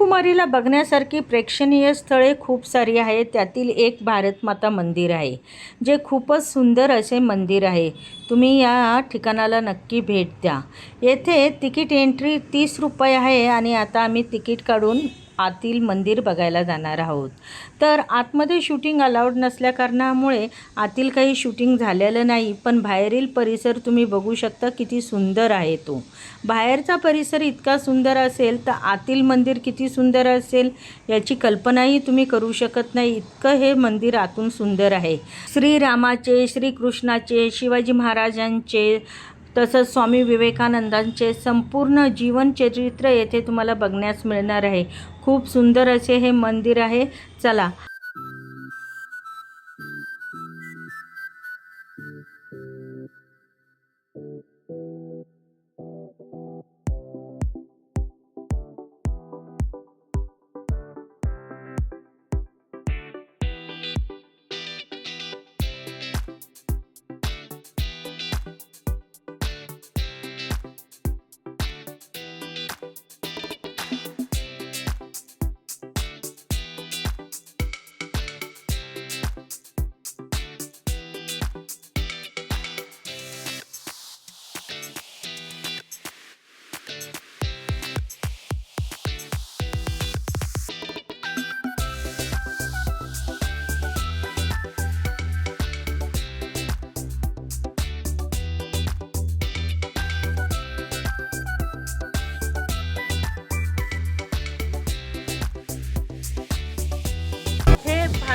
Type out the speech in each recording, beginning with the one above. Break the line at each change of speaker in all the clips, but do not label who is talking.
कन्याकुमारीला बघण्यासारखी प्रेक्षणीय स्थळे खूप सारी आहेत. त्यातील एक भारतमाता मंदिर आहे जे खूपच सुंदर असे मंदिर आहे. तुम्ही या ठिकाणाला नक्की भेट द्या. येथे तिकीट एंट्री तीस रुपये आहे आणि आता आम्ही तिकीट काढून आतील मंदिर बघायला जाणार आहोत. तर आतमध्ये शूटिंग अलाउड नसल्याकारणामुळे आतील काही शूटिंग झालेलं नाही पण बाहेरील परिसर तुम्ही बघू शकता किती सुंदर आहे तो. बाहेरचा परिसर इतका सुंदर असेल तर आतील मंदिर किती सुंदर असेल याची कल्पनाही तुम्ही करू शकत नाही. इतकं हे मंदिर आतून सुंदर आहे. श्रीरामाचे श्रीकृष्णाचे शिवाजी महाराजांचे तसंच स्वामी विवेकानंदांचे संपूर्ण जीवनचरित्र येथे तुम्हाला बघण्यास मिळणार आहे. खूप सुंदर असे हे मंदिर आहे. चला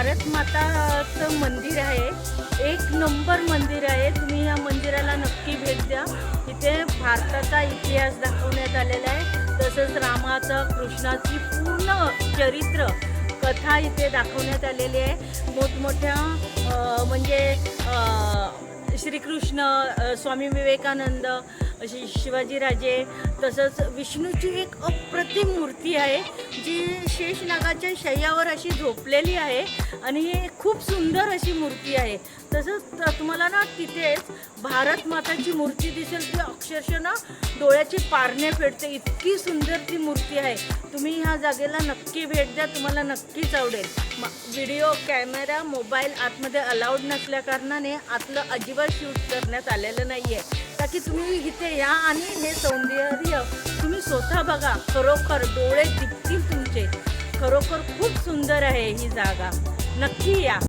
भारत माताचं मंदिर आहे. एक नंबर मंदिर आहे. तुम्ही या मंदिराला नक्की भेट द्या. इथे भारताचा इतिहास दाखवण्यात आलेला आहे. तसंच रामाचं कृष्णाची पूर्ण चरित्र कथा इथे दाखवण्यात आलेली आहे. मोठमोठ्या म्हणजे श्रीकृष्ण स्वामी विवेकानंद अशी शिवाजीराजे तसंच विष्णूची एक अप्रतिम मूर्ती आहे जी शेषनागाच्या शय्यावर अशी झोपलेली आहे आणि खूप सुंदर अशी मूर्ती आहे. तसंच तुम्हाला ना तिथेच भारत माताची मूर्ती दिसेल ती अक्षरशः ना डोळ्याची पारणे फेडते. इतकी सुंदर ती मूर्ती आहे. तुम्ही ह्या जागेला नक्की भेट द्या तुम्हाला नक्कीच आवडेल. म व्हिडिओ कॅमेरा मोबाईल आतमध्ये अलाउड नसल्याकारणाने आतलं अजिबात शूट करण्यात आलेलं नाही आहे की तुम्ही इथे या आणि हे सौंदर्य तुम्ही स्वतः बघा. खरोखर डोळे दिसतील तुमचे. खरोखर खूप सुंदर आहे ही जागा. नक्की या.